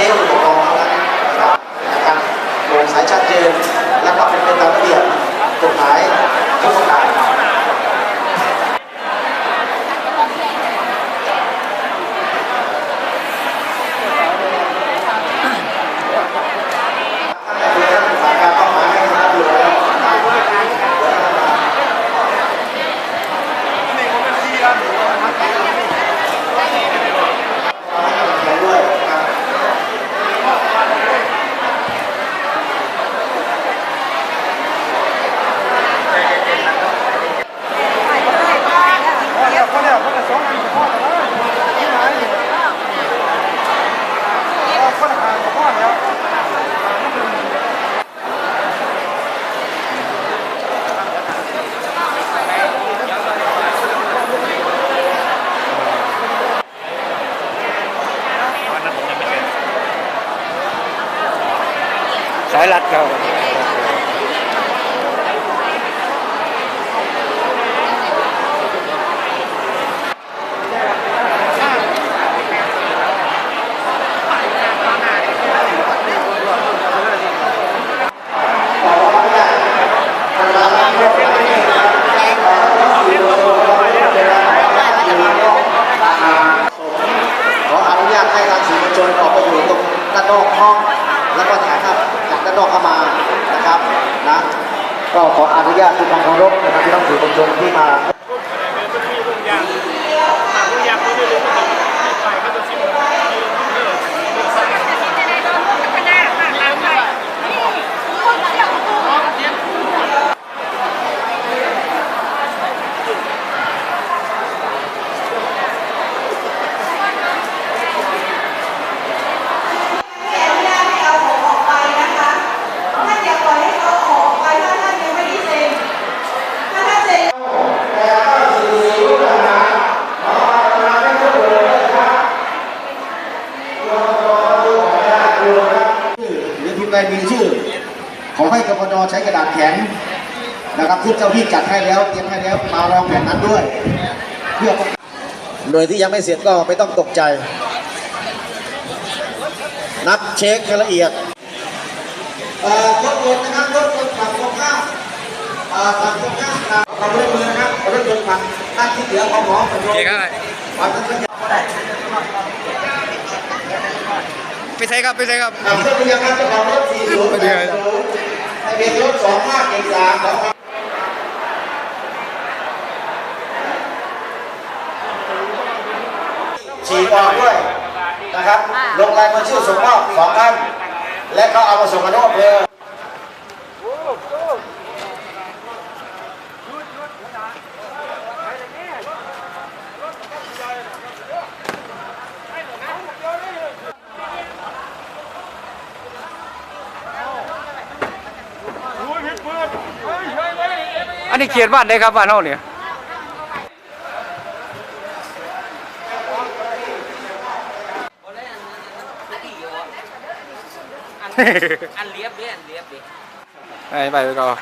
Deus, sai lệch rồi. อขมานะครับนะก็ขออนุญาตทุกท่านเคารพนะครับที่ต้องถือประชนที่มา ให้กปนใช้กระดาษแข็งนะครับที่เจ้าที่จัดให้แล้วเตรียมให้แล้วมาลองแบบนั้นด้วย เพื่อป้องกันหน่วยที่ยังไม่เสร็จก็ไม่ต้องตกใจ นับเช็คให้ละเอียดเอ่อยกรถนะครับรถยนต์ฝั่งตรงข้ามเอ่อฝั่งตรงข้ามครับขอรถมือนะครับขอรถยนต์ฝั่งด้านที่เหลือของหมอขอรถเก่งอะไรฝั่งนั้นก็ยังได้ไปใช้ครับไปใช้ครับขับรถไปยังครับเจ้าของรถสี่ศูนย์ไป เดือนทะเบียนรถสองห้าเจ็ดสามของฉีกออกด้วยนะครับ ลงลายมือชื่อส่งมอบสองท่านและก็เอามาส่งกันนอกเลย นี้เขียนบ้านได้ครับบ้านเฮาเนี่ยอันเลียบดิอันเลียบดิไปไปไปก่อน